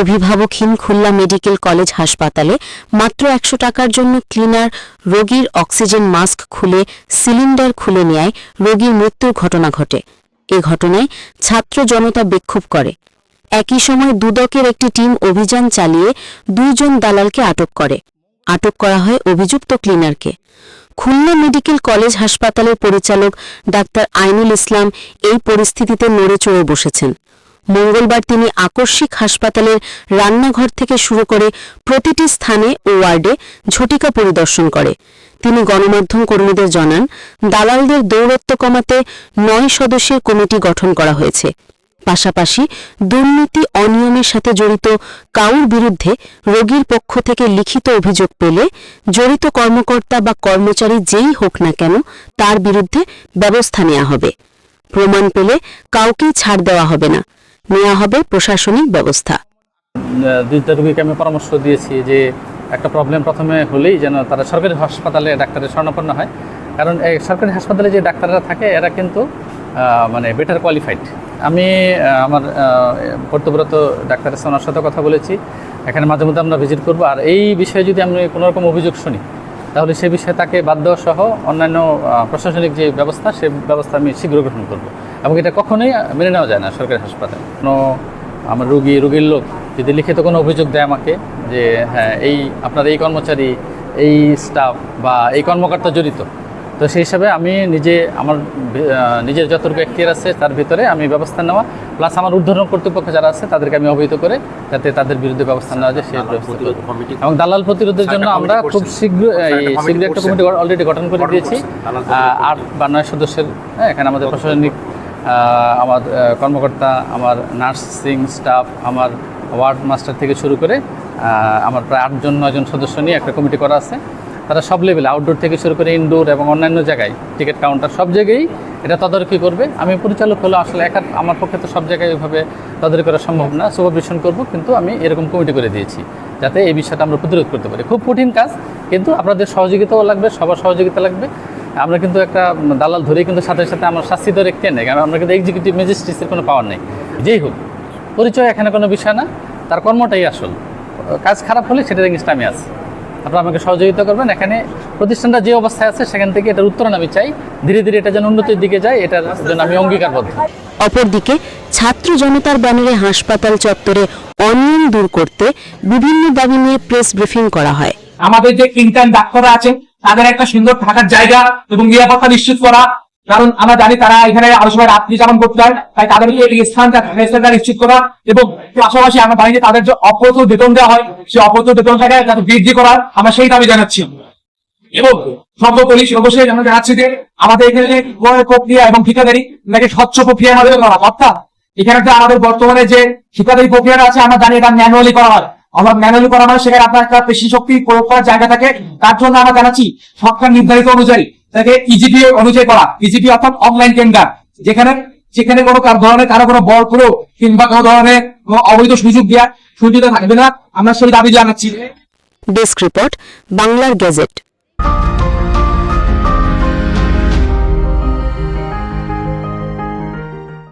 অভিভাবকহীন Khulna medical college হাসপাতালে মাত্র একশো টাকার জন্য ক্লিনার রোগীর অক্সিজেন মাস্ক খুলে সিলিন্ডার খুলে নেয় রোগীর মৃত্যুর ঘটনা ঘটে। এ ঘটনায় ছাত্র জনতা বিক্ষোভ করে। একই সময় দুদকের একটি টিম অভিযান চালিয়ে দুইজন দালালকে আটক করে। আটক করা হয় অভিযুক্ত ক্লিনারকে। খুলনা মেডিকেল কলেজ হাসপাতালের পরিচালক ডাক্তার আইনুল ইসলাম এই পরিস্থিতিতে নড়ে চড়ে বসেছেন। মঙ্গলবার তিনি আকস্মিক হাসপাতালের রান্নাঘর থেকে শুরু করে প্রতিটি স্থানে ও ওয়ার্ডে ঝটিকা পরিদর্শন করে। তিনি গণমাধ্যম কর্মীদের জানান, দালালদের দৌরত্ব কমাতে নয় সদস্যের কমিটি গঠন করা হয়েছে। পাশাপাশি দুর্নীতি, অনিয়মের সাথে জড়িত কাউর বিরুদ্ধে রোগীর পক্ষ থেকে লিখিত অভিযোগ পেলে জড়িত কর্মকর্তা বা কর্মচারী যেই হোক না কেন তার বিরুদ্ধে ব্যবস্থা নেওয়া হবে। প্রমাণ পেলে কাউকেই ছাড় দেওয়া হবে না। নেওয়া হবে প্রশাসনিক ব্যবস্থা। দুইটা রোগীকে আমি পরামর্শ দিয়েছি যে একটা প্রবলেম প্রথমে হলেই যেন তারা সরকারি হাসপাতালে ডাক্তারের স্বর্ণাপন্ন হয়। কারণ এই সরকারি হাসপাতালে যে ডাক্তাররা থাকে, এরা কিন্তু মানে বেটার কোয়ালিফাইড আমি আমার কর্তব্যরত ডাক্তারের সাথে কথা বলেছি। এখানে মাঝে মধ্যে আমরা ভিজিট করব। আর এই বিষয়ে যদি আমি কোনো রকম অভিযোগ শুনি তাহলে সে বিষয়ে তাকে বাদ দেওয়া সহ অন্যান্য প্রশাসনিক যে ব্যবস্থা, সে ব্যবস্থা আমি শীঘ্র গ্রহণ করব। এবং এটা কখনোই মেনে নেওয়া যায় না সরকারি হাসপাতালে। কোনো, আমার রুগী, রুগীর লোক যদি লিখিত কোনো অভিযোগ দেয় আমাকে যে হ্যাঁ এই, আপনার এই কর্মচারী, এই স্টাফ বা এই কর্মকর্তা জড়িত তো সেই হিসাবে আমি নিজে আমার নিজের যতটুকু এখতিয়ার আছে তার ভিতরে আমি ব্যবস্থা নেওয়া। প্লাস আমার ঊর্ধ্বতন কর্তৃপক্ষ যারা আছে তাদেরকে আমি অবহিত করে যাতে তাদের বিরুদ্ধে ব্যবস্থা নেওয়া যায় সেই ব্যবস্থা এবং দালাল প্রতিরোধের জন্য আমরা খুব শীঘ্র এই শীঘ্র একটা কমিটি অলরেডি গঠন করে দিয়েছি। আট বা নয় সদস্যের হ্যাঁ এখানে আমাদের প্রশাসনিক আমার কর্মকর্তা আমার নার্সিং স্টাফ আমার ওয়ার্ড মাস্টার থেকে শুরু করে আমার প্রায় আটজন নয়জন সদস্য নিয়ে একটা কমিটি করা আছে। তারা সব লেভেলে আউটডোর থেকে শুরু করে ইনডোর এবং অন্যান্য জায়গায় টিকিট কাউন্টার সব জায়গায় এটা তদারকি করবে। আমি পরিচালক হলে আসলে একা, আমার পক্ষে তো সব জায়গায় ওইভাবে তদারকি করা সম্ভব না। সুপারভিশন করব, কিন্তু আমি এরকম কমিটি করে দিয়েছি, যাতে এই বিষয়টা আমরা প্রতিরোধ করতে পারি। খুব কঠিন কাজ, কিন্তু আপনাদের সহযোগিতাও লাগবে, সবার সহযোগিতা লাগবে। আমরা কিন্তু একটা দালাল ধরেই কিন্তু সাথে সাথে আমার শাস্তি তো রেখে নেই। কারণ আমরা কিন্তু এক্সিকিউটিভ ম্যাজিস্ট্রেটের কোনো পাওয়ার নেই। যেই হোক, পরিচয় এখানে কোনো বিষয় না, তার কর্মটাই আসল। কাজ খারাপ হলে সেটা এগেনস্ট আমি আছি। আপনারা আমাকে সহযোগিতা করবেন। এখানে প্রতিষ্ঠানটা যে অবস্থায় আছে সেখান থেকে এটার উত্তরণ আমি চাই। ধীরে ধীরে এটা যেন উন্নতির দিকে যায় এটার জন্য আমি অঙ্গীকারবদ্ধ অপরদিকে ছাত্র জনতার ব্যানারে হাসপাতাল চত্বরে অনিয়ম দূর করতে বিভিন্ন দাবি নিয়ে প্রেস ব্রিফিং করা হয়। আমাদের যে ইন্টার্ন ডাক্তাররা আছে তাদের একটা সুন্দর থাকার জায়গা এবং নিরাপত্তা নিশ্চিত করা কারণ আমরা জানি তারা এখানে আরও সময় রাত্রি যাপন করতে হয় তাই তাদেরকে এই স্থানটা স্থানটা নিশ্চিত করা এবং পাশাপাশি আমরা যে তাদের যে অপ্রতুল বেতন দেওয়া হয়, সেই অপ্রতুল বেতনটাকে যাতে বৃদ্ধি করার আমরা সেই দাবি জানাচ্ছি। এবং সর্বোপরি অবশ্যই আমরা জানাচ্ছি যে আমাদের এখানে যে ক্রয় প্রক্রিয়া এবং ঠিকাদারি নাকি স্বচ্ছ প্রক্রিয়া আমাদের করা অর্থাৎ এখানে যে আমাদের বর্তমানে যে ঠিকাদারি প্রক্রিয়াটা আছে, আমরা জানি এটা ম্যানুয়ালি করা হয়। আমরা ম্যানুয়ালি করা মানে সেখানে আপনার একটা পেশি শক্তি প্রয়োগ করার জায়গা থাকে, তার জন্য আমরা জানাচ্ছি সরকার নির্ধারিত অনুযায়ী তাকে ইজিপি অনুযায়ী করা। ইজিপি অর্থাৎ অনলাইন টেন্ডার যেখানে যেখানে কোনো ধরনের কারও কোনো বল প্রয়োগ কিংবা কোনো ধরনের অবৈধ সুযোগ দেওয়া সুযোগ থাকবে না। আমরা সেই দাবি জানাচ্ছি। ডেস্ক রিপোর্ট বাংলার গেজেট